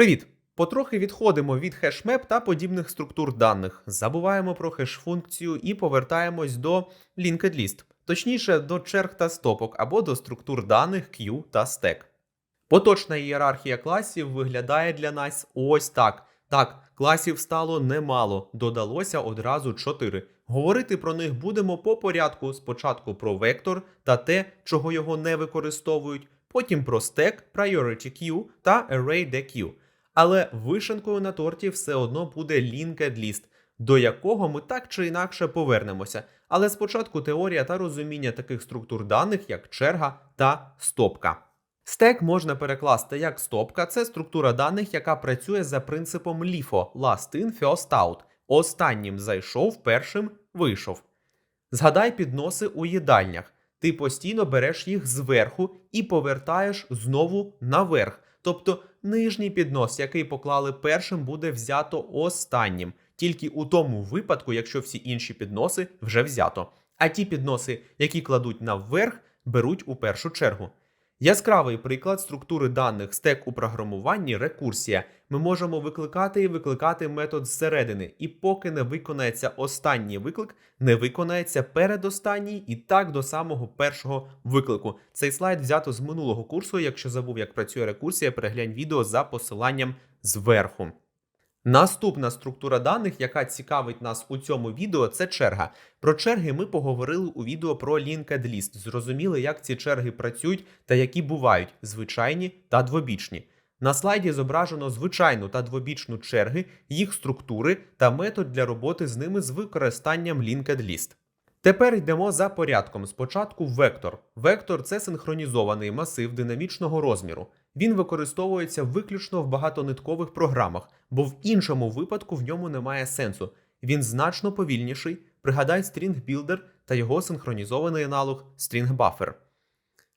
Привіт! Потрохи відходимо від хешмеп та подібних структур даних, забуваємо про хеш-функцію і повертаємось до linked list, точніше до черг та стопок або до структур даних queue та stack. Поточна ієрархія класів виглядає для нас ось так. Так, класів стало немало, додалося одразу 4. Говорити про них будемо по порядку: спочатку про вектор та те, чого його не використовують, потім про stack, priority queue та array Але вишенкою на торті все одно буде linked list, до якого ми так чи інакше повернемося. Але спочатку теорія та розуміння таких структур даних, як черга та стопка. Стек можна перекласти як стопка, це структура даних, яка працює за принципом LIFO – Last in, First out. Останнім зайшов, першим вийшов. Згадай підноси у їдальнях. Ти постійно береш їх зверху і повертаєш знову наверх. Тобто нижній піднос, який поклали першим, буде взято останнім, тільки у тому випадку, якщо всі інші підноси вже взято. А ті підноси, які кладуть наверх, беруть у першу чергу. Яскравий приклад структури даних стек у програмуванні рекурсія. Ми можемо викликати і викликати метод зсередини, і поки не виконається останній виклик, не виконається передостанній і так до самого першого виклику. Цей слайд взято з минулого курсу. Якщо забув, як працює рекурсія, переглянь відео за посиланням зверху. Наступна структура даних, яка цікавить нас у цьому відео, це черга. Про черги ми поговорили у відео про linked list. Зрозуміли, як ці черги працюють та які бувають звичайні та двобічні. На слайді зображено звичайну та двобічну черги, їх структури та метод для роботи з ними з використанням linked list. Тепер йдемо за порядком. Спочатку вектор. Вектор це синхронізований масив динамічного розміру. Він використовується виключно в багатониткових програмах, бо в іншому випадку в ньому немає сенсу. Він значно повільніший. Пригадай String Builder та його синхронізований аналог String Buffer.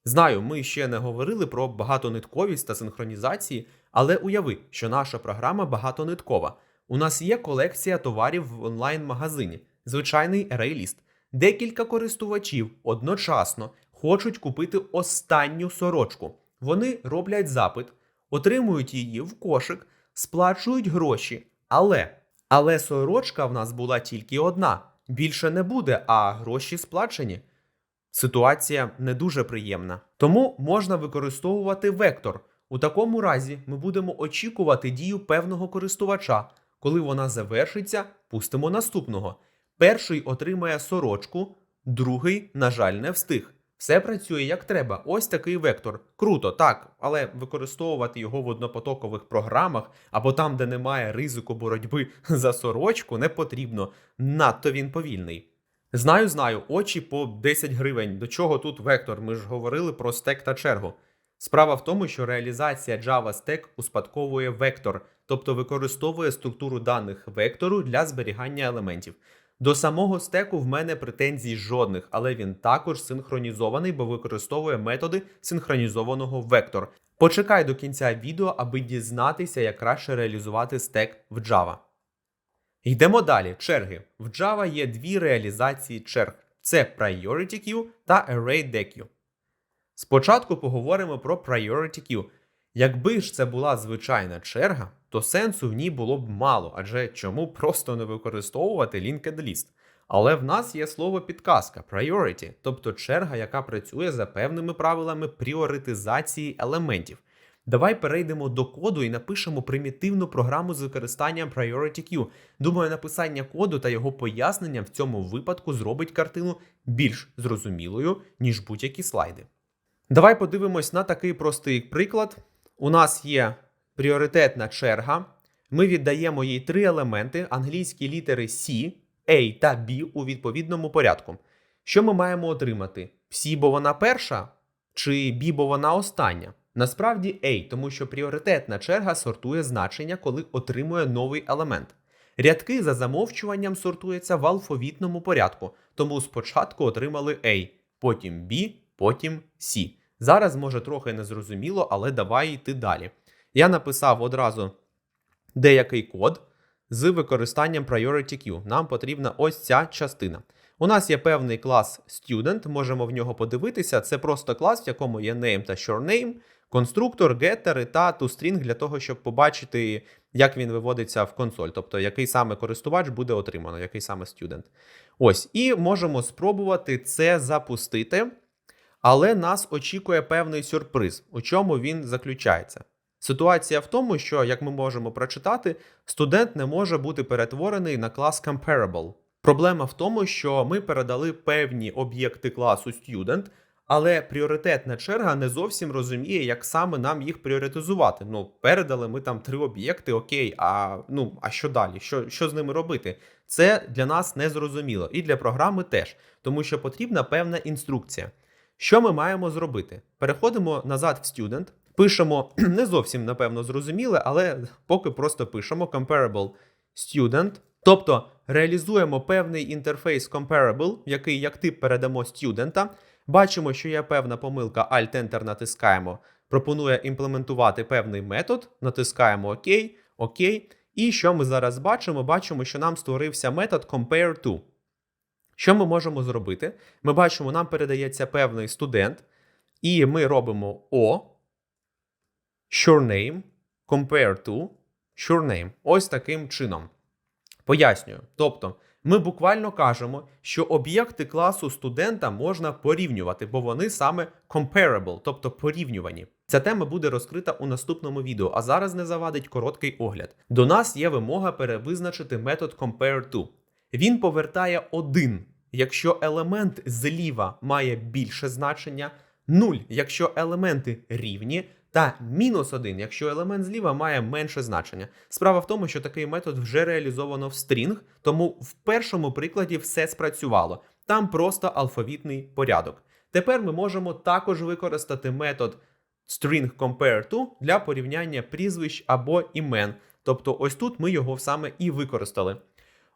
Знаю, ми ще не говорили про багатонитковість та синхронізації, але уяви, що наша програма багатониткова. У нас є колекція товарів в онлайн-магазині, звичайний ArrayList. Декілька користувачів одночасно хочуть купити останню сорочку. Вони роблять запит, отримують її в кошик, сплачують гроші. Але але сорочка в нас була тільки одна. Більше не буде, а гроші сплачені. Ситуація не дуже приємна. Тому можна використовувати вектор. У такому разі ми будемо очікувати дію певного користувача. Коли вона завершиться, пустимо наступного. Перший отримає сорочку, другий, на жаль, не встиг. Все працює як треба. Ось такий вектор. Круто, так, але використовувати його в однопотокових програмах або там, де немає ризику боротьби за сорочку, не потрібно. Надто він повільний. Знаю, знаю, очі по 10 гривень. До чого тут вектор? Ми ж говорили про стек та чергу. Справа в тому, що реалізація Java Stack успадковує вектор, тобто використовує структуру даних вектору для зберігання елементів. До самого стеку в мене претензій жодних, але він також синхронізований, бо використовує методи синхронізованого вектор. Почекай до кінця відео, аби дізнатися, як краще реалізувати стек в Java. Йдемо далі. Черги. В Java є дві реалізації черг: це Priority Queue та ArrayDequeue. Спочатку поговоримо про Priority Queue. Якби ж це була звичайна черга, то сенсу в ній було б мало, адже чому просто не використовувати linked list? Але в нас є слово підказка priority, тобто черга, яка працює за певними правилами пріоритизації елементів. Давай перейдемо до коду і напишемо примітивну програму з використанням Priority Queue. Думаю, написання коду та його пояснення в цьому випадку зробить картину більш зрозумілою, ніж будь-які слайди. Давай подивимось на такий простий приклад. У нас є пріоритетна черга. Ми віддаємо їй три елементи: англійські літери C, A та B у відповідному порядку. Що ми маємо отримати? C, бо вона перша, чи B, бо вона остання? Насправді A, тому що пріоритетна черга сортує значення, коли отримує новий елемент. Рядки за замовчуванням сортуються в алфавітному порядку, тому спочатку отримали A, потім B, потім C. Зараз може трохи незрозуміло, але давай йти далі. Я написав одразу деякий код з використанням Priority Queue. Нам потрібна ось ця частина. У нас є певний клас Student, можемо в нього подивитися. Це просто клас, в якому є name та surname. конструктор, геттери та toString для того, щоб побачити, як він виводиться в консоль, тобто який саме користувач буде отримано, який саме студент. Ось, і можемо спробувати це запустити, але нас очікує певний сюрприз, у чому він заключається. Ситуація в тому, що, як ми можемо прочитати, студент не може бути перетворений на клас Comparable. Проблема в тому, що ми передали певні об'єкти класу Student, але пріоритетна черга не зовсім розуміє, як саме нам їх пріоритизувати. Ну, передали ми там три об'єкти, окей, а ну а що далі? Що, що з ними робити? Це для нас не зрозуміло, і для програми теж, тому що потрібна певна інструкція. Що ми маємо зробити? Переходимо назад в Student, пишемо не зовсім напевно зрозуміле, але поки просто пишемо comparable student, тобто реалізуємо певний інтерфейс comparable, який як тип передамо студента. Бачимо, що є певна помилка, Alt-Enter натискаємо, пропонує імплементувати певний метод, натискаємо ОК, ОК. І що ми зараз бачимо? Бачимо, що нам створився метод compare to. Що ми можемо зробити? Ми бачимо, нам передається певний студент, і ми робимо O, surename, compare to, surename. Ось таким чином. Пояснюю. Тобто, ми буквально кажемо, що об'єкти класу студента можна порівнювати, бо вони саме comparable, тобто порівнювані. Ця тема буде розкрита у наступному відео, а зараз не завадить короткий огляд. До нас є вимога перевизначити метод compare to. Він повертає один, якщо елемент зліва має більше значення, 0, якщо елементи рівні, та мінус 1, якщо елемент зліва має менше значення. Справа в тому, що такий метод вже реалізовано в string, тому в першому прикладі все спрацювало. Там просто алфавітний порядок. Тепер ми можемо також використати метод string compare для порівняння прізвищ або імен. Тобто, ось тут ми його саме і використали.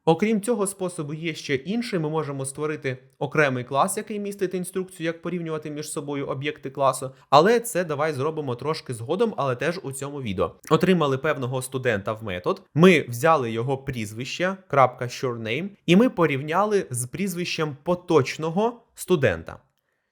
Окрім цього способу, є ще інший. Ми можемо створити окремий клас, який містить інструкцію, як порівнювати між собою об'єкти класу. Але це давай зробимо трошки згодом, але теж у цьому відео. Отримали певного студента в метод. Ми взяли його прізвище, крапка surname, і ми порівняли з прізвищем поточного студента.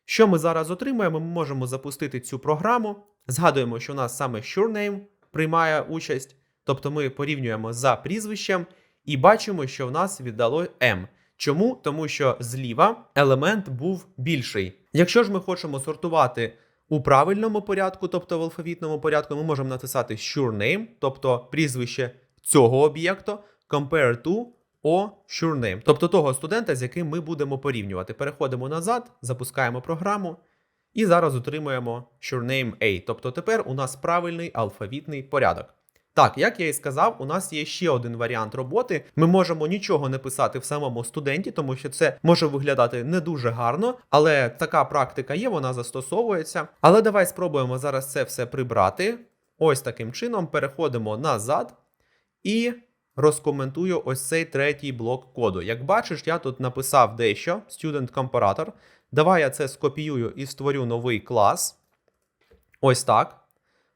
Що ми зараз отримаємо? Ми можемо запустити цю програму. Згадуємо, що у нас саме surname приймає участь, тобто ми порівнюємо за прізвищем. І бачимо, що в нас віддало m. Чому? Тому що зліва елемент був більший. Якщо ж ми хочемо сортувати у правильному порядку, тобто в алфавітному порядку, ми можемо написати surename, тобто прізвище цього об'єкту, compare to o surename, тобто того студента, з яким ми будемо порівнювати. Переходимо назад, запускаємо програму. І зараз отримуємо surename A. Тобто тепер у нас правильний алфавітний порядок. Так, як я і сказав, у нас є ще один варіант роботи. Ми можемо нічого не писати в самому студенті, тому що це може виглядати не дуже гарно, але така практика є, вона застосовується. Але давай спробуємо зараз це все прибрати. Ось таким чином переходимо назад і розкоментую ось цей третій блок коду. Як бачиш, я тут написав дещо Student Comparator. Давай я це скопіюю і створю новий клас. Ось так.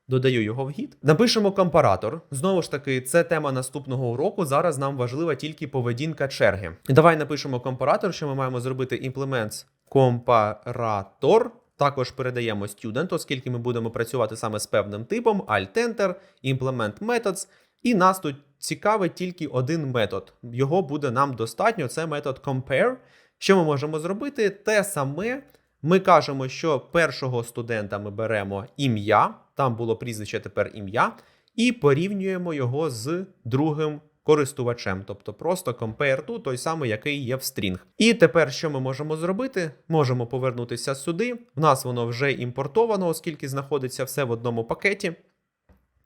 Додаю його в гід. Напишемо компаратор. Знову ж таки, це тема наступного уроку. Зараз нам важлива тільки поведінка черги. Давай напишемо компаратор, що ми маємо зробити імплемент компаратор. Також передаємо student, оскільки ми будемо працювати саме з певним типом, Alt-Enter, implement methods. І нас тут цікавить тільки один метод. Його буде нам достатньо. Це метод compare. Що ми можемо зробити? Те саме. Ми кажемо, що першого студента ми беремо ім'я, там було прізвище, тепер ім'я, і порівнюємо його з другим користувачем, тобто просто compare to, той самий, який є в string. І тепер що ми можемо зробити? Можемо повернутися сюди. В нас воно вже імпортовано, оскільки знаходиться все в одному пакеті.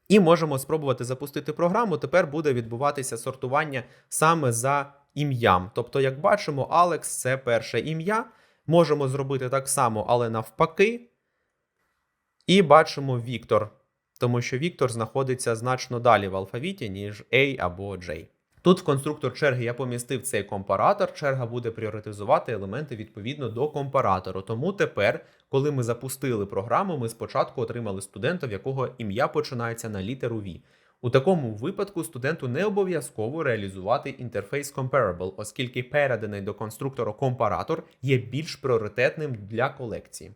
І можемо спробувати запустити програму. Тепер буде відбуватися сортування саме за ім'ям. Тобто, як бачимо, Alex це перше ім'я. Можемо зробити так само, але навпаки. І бачимо Віктор, тому що Віктор знаходиться значно далі в алфавіті, ніж A або J. Тут в конструктор черги я помістив цей компаратор. Черга буде пріоритизувати елементи відповідно до компаратору. Тому тепер, коли ми запустили програму, ми спочатку отримали студента, в якого ім'я починається на літеру V. У такому випадку студенту не обов'язково реалізувати інтерфейс Comparable, оскільки переданий до конструктора компаратор є більш пріоритетним для колекції.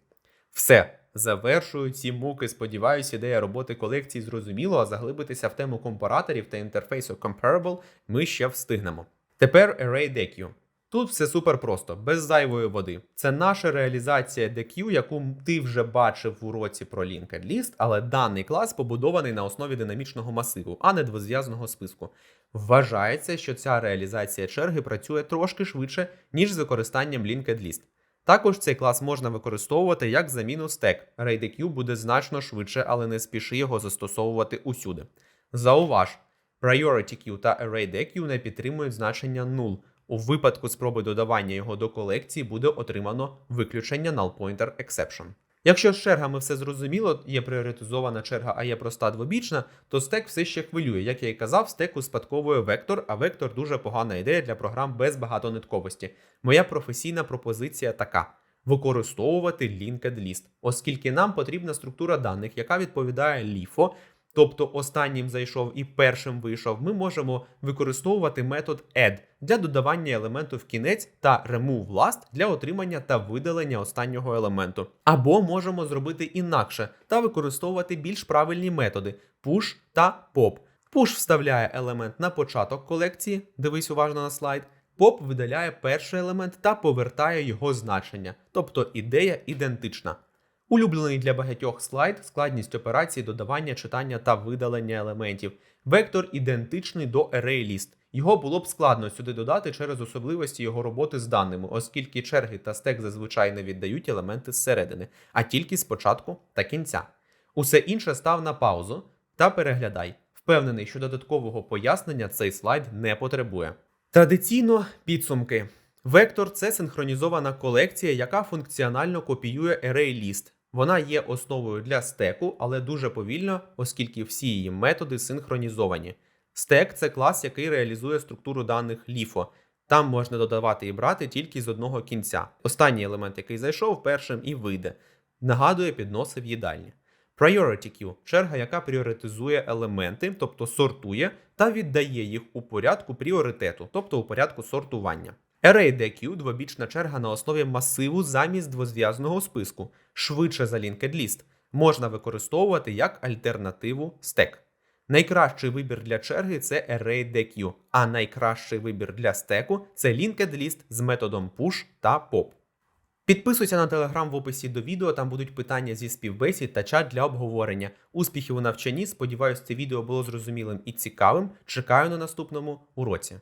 Все, Завершую ці муки. Сподіваюся, ідея роботи колекції зрозуміло, а заглибитися в тему компараторів та інтерфейсу Comparable ми ще встигнемо. Тепер Array DQ. Тут все супер просто, без зайвої води. Це наша реалізація DQ, яку ти вже бачив в уроці про Linked List, але даний клас побудований на основі динамічного масиву, а не двозв'язаного списку. Вважається, що ця реалізація черги працює трошки швидше, ніж з використанням Linked List. Також цей клас можна використовувати як заміну стек. RaidQ буде значно швидше, але не спіши його застосовувати усюди. Зауваж, Priority Queue та ArrayDQ не підтримують значення null. У випадку спроби додавання його до колекції буде отримано виключення null pointer exception. Якщо з чергами все зрозуміло, є пріоритизована черга, а є проста двобічна, то стек все ще хвилює. Як я і казав, стек успадковує вектор, а вектор дуже погана ідея для програм без багатонитковості. Моя професійна пропозиція така: використовувати linked list, оскільки нам потрібна структура даних, яка відповідає LIFO, тобто останнім зайшов і першим вийшов, ми можемо використовувати метод add для додавання елементу в кінець та remove last для отримання та видалення останнього елементу. Або можемо зробити інакше та використовувати більш правильні методи push та pop. Push вставляє елемент на початок колекції, дивись уважно на слайд. Поп видаляє перший елемент та повертає його значення, тобто ідея ідентична. Улюблений для багатьох слайд складність операції додавання, читання та видалення елементів. Вектор ідентичний до ArrayList. Його було б складно сюди додати через особливості його роботи з даними, оскільки черги та стек зазвичай не віддають елементи зсередини, а тільки з початку та кінця. Усе інше став на паузу та переглядай. Впевнений, що додаткового пояснення цей слайд не потребує. Традиційно підсумки. Вектор це синхронізована колекція, яка функціонально копіює ArrayList. Вона є основою для стеку, але дуже повільно, оскільки всі її методи синхронізовані. Стек це клас, який реалізує структуру даних LIFO. Там можна додавати і брати тільки з одного кінця. Останній елемент, який зайшов, першим і вийде. Нагадує підноси в їдальні. Priority Queue – черга, яка пріоритизує елементи, тобто сортує, та віддає їх у порядку пріоритету, тобто у порядку сортування. ArrayDQ – двобічна черга на основі масиву замість двозв'язаного списку, швидше за Linked List, можна використовувати як альтернативу стек. Найкращий вибір для черги це ArrayDQ, а найкращий вибір для стеку це Linked List з методом push та pop. Підписуйся на телеграм в описі до відео, там будуть питання зі співбесід та чат для обговорення. Успіхів у навчанні. Сподіваюсь, це відео було зрозумілим і цікавим. Чекаю на наступному уроці.